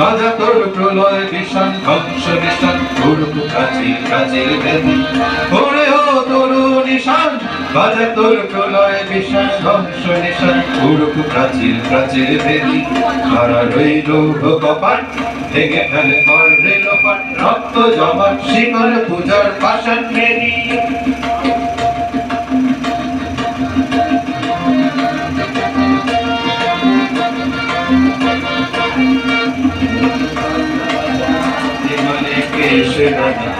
বাজা তোর প্রলয় ভীষণ ধ্বংস নিশান উড়ুক প্রাচীর প্রাচীর বেদি। ওরে ও তরু নিশান বাজা তোর প্রলয় ভীষণ ধ্বংস নিশান উড়ুক প্রাচীর প্রাচীর বেদি। হারা রইল কপাট ভেঙে ফেলে কর রক্ত জমাট শিকল পূজার পাশান মেরি রাজা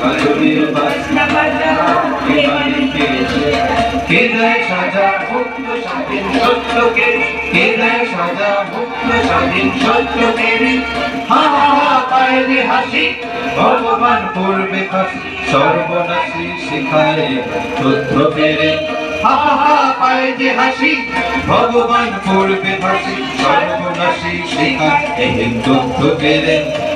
কাজলের বাজনা পায়ে যে হাসি, ভগবান করবে ফাঁসি। সর্বনাশী শিখায় তথ্য পেরে। হা হা পায়ে যে হাসি, ভগবান করবে সর্বনাশী শিখায় তথ্য পেরে।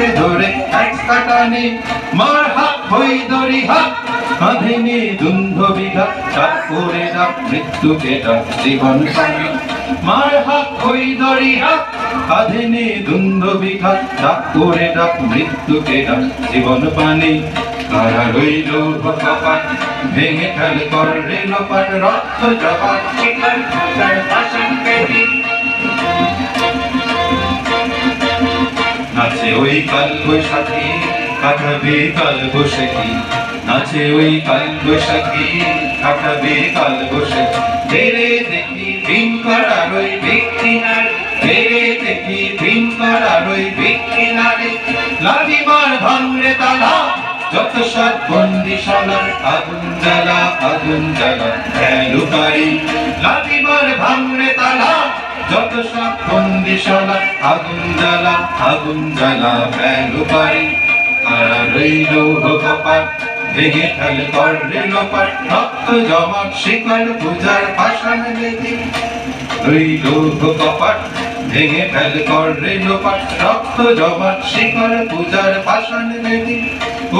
জোরসে ধরে হ্যাচ কাটানি। মার হাত হই দড়ি হাত, কাঁধেনি দুন্ধ বিঘা চাপ করে ডাক মৃত্যুকে ডাক জীবন মার হাত হই দড়ি হাত, কাঁধেনি দুন্ধ বিঘা ডাক করে ডাক মৃত্যুকে ডাক জীবন পানি। কারা রইল কপাট ভেঙে ফেল কর রেল রক্ত পেটি। নাচে ওই কাল বৈশাখী কাটাবে কাল বৈশাখী নাচে ওই কাল বৈশাখী কাটাবে কাল বৈশাখী তেরে দেখি ভীম করার ওই ব্যক্তি দেখি ভীম করার ওই ব্যক্তি লাঠিমার ভাঙরে তালা, যত সব বন্দিশালা আগুন জ্বালা আগুন জ্বালা। লুকারি লাঠিমার ভাঙরে তালা যত সব বন্দিশালা আগুন জ্বালা আগুন জ্বালা লুকারি আর রইল কপাট ভেঙে ফেল কর রেল পাট রক্ত জমাট শিকল পূজার পাষাণ বেদি। রইল কপাট ভেঙে ফেল কর রেল পাট রক্ত জমাট শিকল পূজার পাষাণ বেদি।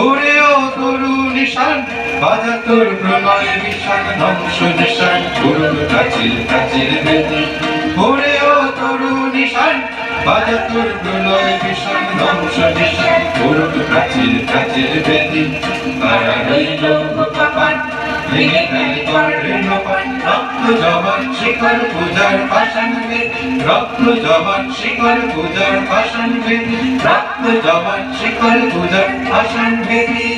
ওরে ও তরু নিশান, বাজা তোর প্রলয় নিশান, ধ্বংস নিশান, গুরুর কাচির কাচির বেদি। ওরে ও তরু নিশান বাজা তোর প্রলয় নিশান ধ্বংস নিশান। গুরুর কাচির কাচির বেদি কারা রইল কপাট ভেঙে ফেল কর রেল পাট রক্ত জবান শিকল পূজার পাষাণ রক্ত জবান শিকল পূজার বেদি, রক্ত জবান শিকল পূজার বেদি।